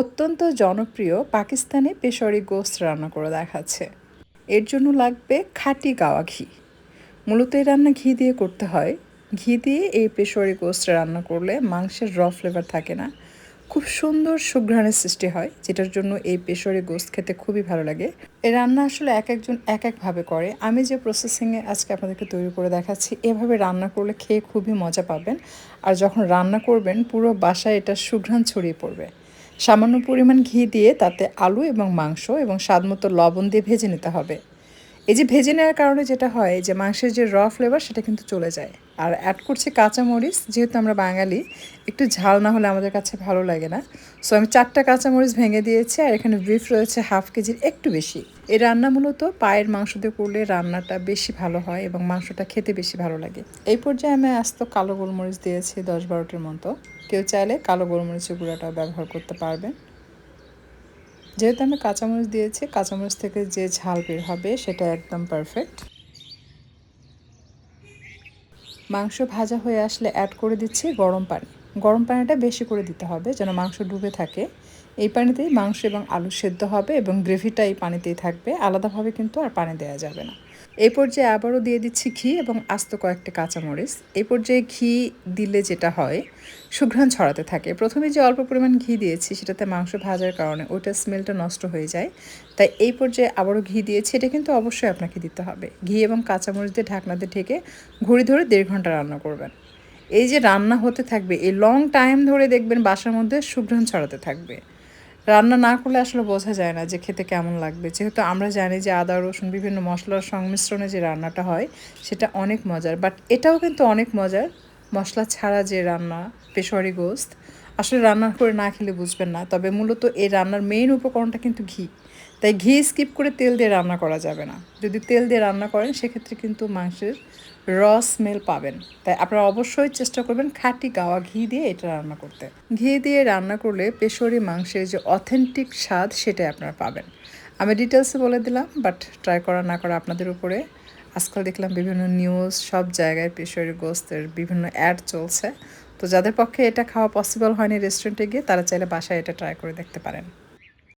অত্যন্ত জনপ্রিয় পাকিস্তানি পেশরি গোস্ত রান্না করে দেখাচ্ছে। এর জন্য লাগবে খাঁটি গাওয়া ঘি। মূলত এই রান্না ঘি দিয়ে করতে হয়। ঘি দিয়ে এই পেশরি গোস্ত রান্না করলে মাংসের র ফ্লেভার থাকে না। খুব সুন্দর সুঘ্রাণের সৃষ্টি হয়, যেটার জন্য এই পেশরি গোস্ত খেতে খুবই ভালো লাগে। এই রান্না আসলে এক একজন এক একভাবে করে। আমি যে প্রসেসিংয়ে আজকে আপনাদেরকে তৈরি করে দেখাচ্ছি, এভাবে রান্না করলে খেয়ে খুবই মজা পাবেন। আর যখন রান্না করবেন, পুরো বাসায় এটা সুঘ্রাণ ছড়িয়ে পড়বে। সামান্য পরিমাণ ঘি দিয়ে তাতে আলু এবং মাংস এবং স্বাদমতো লবণ দিয়ে ভেজে নিতে হবে। এই যে ভেজে নেওয়ার কারণে যেটা হয় যে মাংসের যে র ফ্লেভার সেটা কিন্তু চলে যায়। আর অ্যাড করছি কাঁচামরিচ, যেহেতু আমরা বাঙালি, একটু ঝাল না হলে আমাদের কাছে ভালো লাগে না। সো আমি চারটা কাঁচামরিচ ভেঙে দিয়েছি আর এখানে বিফ রয়েছে হাফ কেজির একটু বেশি। এই রান্না মূলত পায়ের মাংস দিয়ে করলে রান্নাটা বেশি ভালো হয় এবং মাংসটা খেতে বেশি ভালো লাগে। এই পর্যায়ে আমি আস্ত কালো গোলমরিচ দিয়েছি দশ বারোটির মতো। কেউ চাইলে কালো গোলমরিচের গুঁড়াটাও ব্যবহার করতে পারবেন। যেহেতু আমি কাঁচামরিচ দিয়েছি, কাঁচামরিচ থেকে যে ঝাল বের হবে সেটা একদম পারফেক্ট মাংস ভাজা হয়ে আসলে অ্যাড করে দিচ্ছি গরম পানি। গরম পানিটা বেশি করে দিতে হবে যেন মাংস ডুবে থাকে। এই পানিতেই মাংস এবং আলু সেদ্ধ হবে এবং গ্রেভিটা এই পানিতেই থাকবে। আলাদাভাবে কিন্তু আর পানি দেওয়া যাবে না। এই পর্যায়ে আবারও দিয়ে দিচ্ছি ঘি এবং আস্ত কয়েকটা কাঁচামরিচ। এই পর্যায়ে ঘি দিলে যেটা হয়, সুঘ্রাণ ছড়াতে থাকে। প্রথমে যে অল্প পরিমাণ ঘি দিয়েছি, সেটাতে মাংস ভাজার কারণে ওইটার স্মেলটা নষ্ট হয়ে যায়। তাই এই পর্যায়ে আবারও ঘি দিয়েছি, এটা কিন্তু অবশ্যই আপনাকে দিতে হবে। ঘি এবং কাঁচামরিচ দিয়ে ঢাকনাতে ঢেকে ঘড়ি ধরে দেড় ঘণ্টা রান্না করবেন। এই যে রান্না হতে থাকবে, এই লং টাইম ধরে দেখবেন বাসার মধ্যে সুঘ্রাণ ছড়াতে থাকবে। রান্না না করলে আসলে বোঝা যায় না যে খেতে কেমন লাগবে। যেহেতু আমরা জানি যে আদা, রসুন বিভিন্ন মশলার সংমিশ্রণে যে রান্নাটা হয়, সেটা অনেক মজার। বাট এটাও কিন্তু অনেক মজার। মশলা ছাড়া যে রান্না, পেশোয়ারি গোস্ত, আসলে রান্না করে না খেলে বুঝবেন না। তবে মূলত এই রান্নার মেইন উপকরণটা কিন্তু ঘি। তাই ঘি স্কিপ করে তেল দিয়ে রান্না করা যাবে না। যদি তেল দিয়ে রান্না করেন, সেক্ষেত্রে কিন্তু মাংসের র স্মেল পাবেন। তাই আপনারা অবশ্যই চেষ্টা করবেন খাঁটি গাওয়া ঘি দিয়ে এটা রান্না করতে। ঘি দিয়ে রান্না করলে পেশরি মাংসের যে অথেন্টিক স্বাদ সেটাই আপনারা পাবেন। আমি ডিটেলসে বলে দিলাম বাট ট্রাই করা না করা আপনাদের উপরে। আজকাল দেখলাম বিভিন্ন নিউজ সব জায়গায় পেশরি গোস্তের বিভিন্ন অ্যাড চলছে। তো যাদের পক্ষে এটা খাওয়া পসিবল হয়নি রেস্টুরেন্টে গিয়ে, তারা চাইলে বাসায় এটা ট্রাই করে দেখতে পারেন।